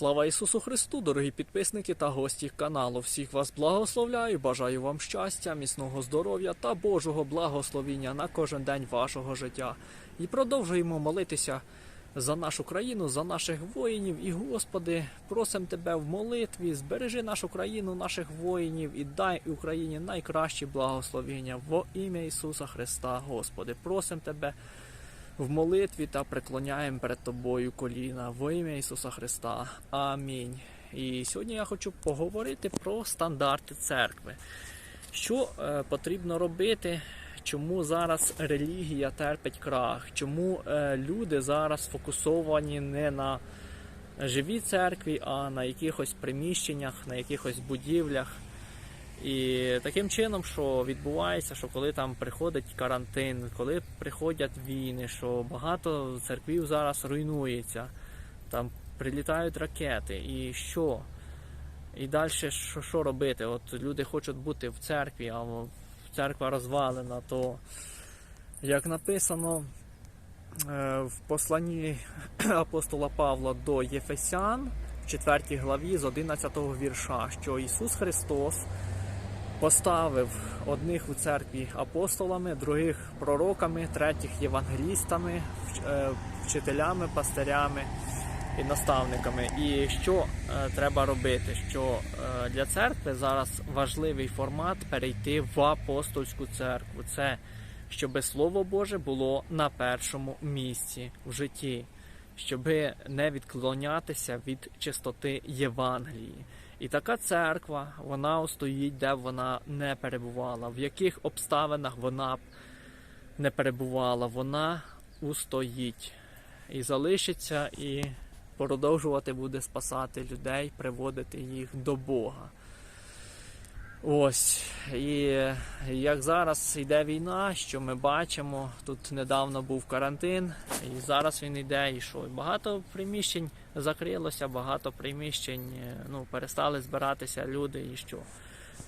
Слава Ісусу Христу, дорогі підписники та гості каналу. Всіх вас благословляю, бажаю вам щастя, міцного здоров'я та Божого благословіння на кожен день вашого життя. І продовжуємо молитися за нашу країну, за наших воїнів. І, Господи, просимо Тебе в молитві, збережи нашу країну, наших воїнів і дай Україні найкращі благословення во ім'я Ісуса Христа, Господи. Просимо Тебе в молитві та преклоняємо перед тобою коліна во ім'я Ісуса Христа. Амінь. І сьогодні я хочу поговорити про стандарти церкви. Що е, потрібно робити? Чому зараз релігія терпить крах? Чому е, люди зараз фокусовані не на живій церкві, а на якихось приміщеннях, на якихось будівлях? І таким чином, що відбувається, що коли там приходить карантин, коли приходять війни, що багато церквів зараз руйнується, там прилітають ракети, і що? І далі що, що робити? От люди хочуть бути в церкві, а церква розвалена, то як написано е, в посланні апостола Павла до Єфесян в 4 главі з 11 вірша, що Ісус Христос поставив одних у церкві апостолами, других пророками, третіх євангелістами, е, вчителями, пастирями і наставниками. І що е, треба робити? Що е, для церкви зараз важливий формат перейти в апостольську церкву. Це щоб Слово Боже було на першому місці в житті, щоб не відклонятися від чистоти Євангелії. І така церква, вона стоїть, де б вона не перебувала, в яких обставинах вона б не перебувала, вона устоїть і залишиться, і продовжувати буде спасати людей, приводити їх до Бога. Ось. І як зараз йде війна, що ми бачимо, тут недавно був карантин, і зараз він йде, і що? Багато приміщень закрилося, багато приміщень е, ну, перестали збиратися люди і що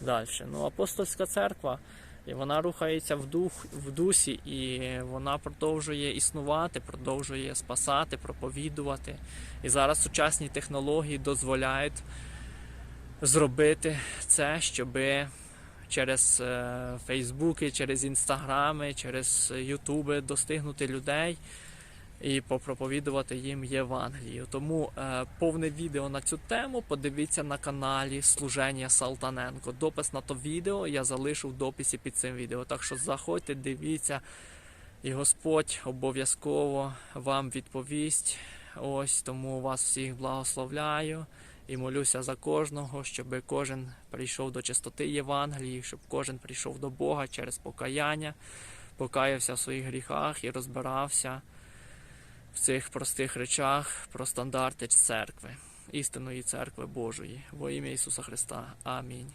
далі. Ну, апостольська церква, і вона рухається в, дух, в дусі, і вона продовжує існувати, продовжує спасати, проповідувати. І зараз сучасні технології дозволяють зробити це, щоб через е, Фейсбуки, через інстаграми, через Ютуби достигнути людей і попроповідувати їм Євангелію. Тому е, повне відео на цю тему подивіться на каналі Служення Салтаненко. Допис на то відео я залишу в дописі під цим відео. Так що заходьте, дивіться, і Господь обов'язково вам відповість. Ось тому вас всіх благословляю і молюся за кожного, щоб кожен прийшов до чистоти Євангелії, щоб кожен прийшов до Бога через покаяння, покаявся в своїх гріхах і розбирався в цих простих речах про стандарти церкви, істинної церкви Божої. Во ім'я Ісуса Христа. Амінь.